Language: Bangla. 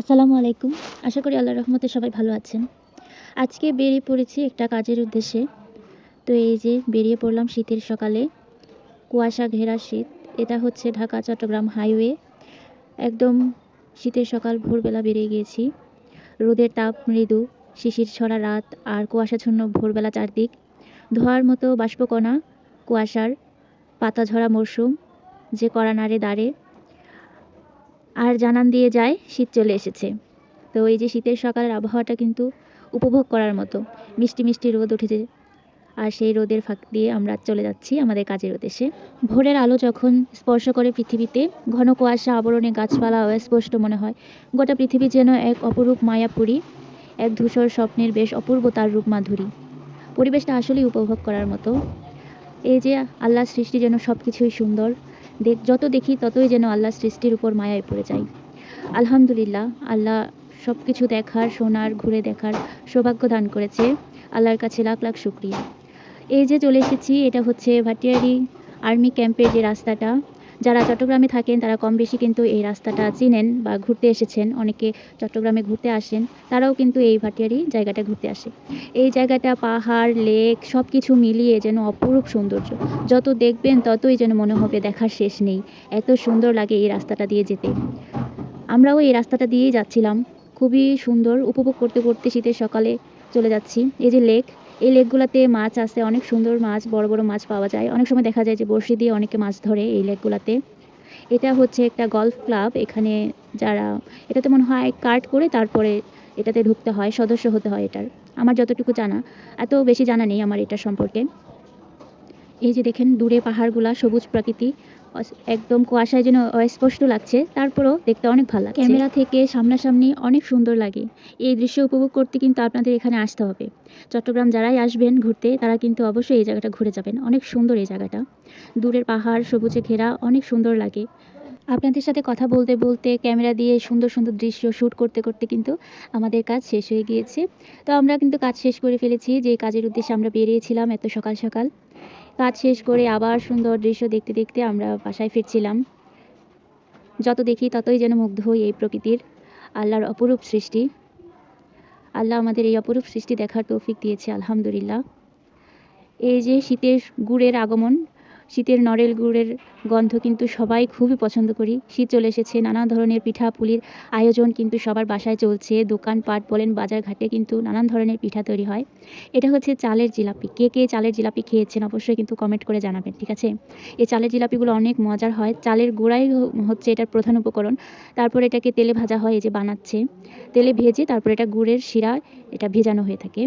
আসসালামু আলাইকুম। আশা করি আল্লাহর রহমতে সবাই ভালো আছেন। আজকে বেরিয়ে পড়েছি একটা কাজের উদ্দেশ্যে। তো এই যে বেরিয়ে পড়লাম শীতের সকালে, কুয়াশা ঘেরা শীত, এটা হচ্ছে ঢাকা, চট্টগ্রাম হাইওয়ে। একদম শীতের সকাল, ভোরবেলা বেরিয়ে গিয়েছি। রোদের তাপ, মৃদু, শিশির ছড়া রাত আর কুয়াশাচ্ছন্ন ভোরবেলা চারদিক। ধোয়ার মতো বাষ্পকণা, কুয়াশার পাতা ঝরা মরশুম, যে কড়া নাড়ে দাঁড়ে আর জানান দিয়ে যায়, শীত চলে এসেছে। তো এই যে শীতের সকালের আবহাওয়াটা কিন্তু উপভোগ করার মতো। মিষ্টি মিষ্টি রোদ উঠেছে। আর সেই রোদের ফাঁক দিয়ে আমরা চলে যাচ্ছি আমাদের কাজের উদ্দেশ্যে। ভোরের আলো যখন স্পর্শ করে পৃথিবীতে, ঘন কুয়াশা আবরণে গাছপালা অস্পষ্ট মনে হয়। গোটা পৃথিবী যেন এক অপরূপ মায়াপুরী, এক ধূসর স্বপ্নের বেশ অপূর্ব তার রূপ মাধুরী। পরিবেশটা আসলেই উপভোগ করার মতো। এই যে আল্লাহ সৃষ্টি যেন সব কিছুই সুন্দর যত দেখি ততই যেন আল্লাহ সৃষ্টির উপর মায়ায় পড়ে যাই। আলহামদুলিল্লাহ, আল্লাহ সব কিছু দেখার, শোনার, ঘুরে দেখার সৌভাগ্য দান করেছে। আল্লাহর কাছে লাখ লাখ শুক্রিয়া। এই যে চলে এসেছি, এটা হচ্ছে ভাটিয়ারি আর্মি ক্যাম্পের যে রাস্তাটা যারা চট্টগ্রামে থাকেন, তারা কম বেশি কিন্তু এই রাস্তাটা চিনেন বা ঘুরতে এসেছেন। অনেকে চট্টগ্রামে ঘুরতে আসেন, তারাও কিন্তু এই ভাটিয়ারি জায়গাটা ঘুরতে আসে। এই জায়গাটা পাহাড়, লেক সব কিছু মিলিয়ে যেন অপরূপ সৌন্দর্য। যত দেখবেন, ততই যেন মনে হবে দেখার শেষ নেই। এত সুন্দর লাগে এই রাস্তাটা দিয়ে যেতে। আমরাও এই রাস্তাটা দিয়েই যাচ্ছিলাম। খুবই সুন্দর। উপভোগ করতে করতে শীতের সকালে চলে যাচ্ছি। এই যে লেক এই লেকগুলোতে মাছ আছে, অনেক সুন্দর মাছ, বড় বড় মাছ পাওয়া যায়। অনেক সময় দেখা যায় যে বড়শি দিয়ে অনেকে মাছ ধরে এই লেকগুলোতে। এটা হচ্ছে একটা গলফ ক্লাব, এখানে যারা, এটাতে মনে হয় কার্ড করে তারপরে এটাতে ঢুকতে হয়, সদস্য হতে হয় এটার। আমার যতটুকু জানা, এত বেশি জানা নেই আমার এটা সম্পর্কে। এই যে দেখেন, দূরে পাহাড়গুলা, সবুজ প্রকৃতি। একদম কুয়াশায় যেন অস্পষ্ট লাগছে। তারপরেও দেখতে অনেক ভালো লাগছে। ক্যামেরা থেকে সামনাসামনি অনেক সুন্দর লাগে। এই দৃশ্য উপভোগ করতে কিন্তু আপনাদের এখানে আসতে হবে। চট্টগ্রাম যারাই আসবেন ঘুরতে, তারা কিন্তু অবশ্যই এই জায়গাটা ঘুরে যাবেন। অনেক সুন্দর এই জায়গাটা। দূরের পাহাড়, সবুজে ঘেরা, অনেক সুন্দর লাগে। আপনাদের সাথে কথা বলতে বলতে, ক্যামেরা দিয়ে সুন্দর সুন্দর দৃশ্য শ্যুট করতে করতে কিন্তু আমাদের কাজ শেষ হয়ে গিয়েছে। তো আমরা কিন্তু কাজ শেষ করে ফেলেছি। যে কাজের উদ্দেশ্যে আমরা বেরিয়েছিলাম এত সকাল সকাল। কাজ শেষ করে আবার সুন্দর দৃশ্য দেখতে দেখতে আমরা বাসায় ফিরছিলাম। যত দেখি ততই যেন মুগ্ধ হই এই প্রকৃতির আল্লাহর অপরূপ সৃষ্টি। আল্লাহ আমাদের এই অপরূপ সৃষ্টি দেখার তৌফিক দিয়েছে, আলহামদুলিল্লাহ। এই যে শীতের গুড়ের আগমন শীতের নরেল গুড়ের গন্ধ কিন্তু সবাই খুবই পছন্দ করি। শীত চলে এসেছে, নানা ধরনের পিঠা পুলির আয়োজন কিন্তু সবার বাসায় চলছে। দোকানপাট বলেন বাজার ঘাটে কিন্তু নানান ধরনের পিঠা তৈরি হয়। এটা হচ্ছে চালের জিলাপি। কে কে চালের জিলাপি খেয়েছেন অবশ্যই কিন্তু কমেন্ট করে জানাবেন, ঠিক আছে? এই চালের জিলাপিগুলো অনেক মজার হয়। চালের গুঁড়াই হচ্ছে এটার প্রধান উপকরণ। তারপর এটাকে তেলে ভাজা হয়, এই যে বানাচ্ছে। তেলে ভেজে তারপর এটা গুড়ের শিরা এটা ভেজানো হয়ে থাকে।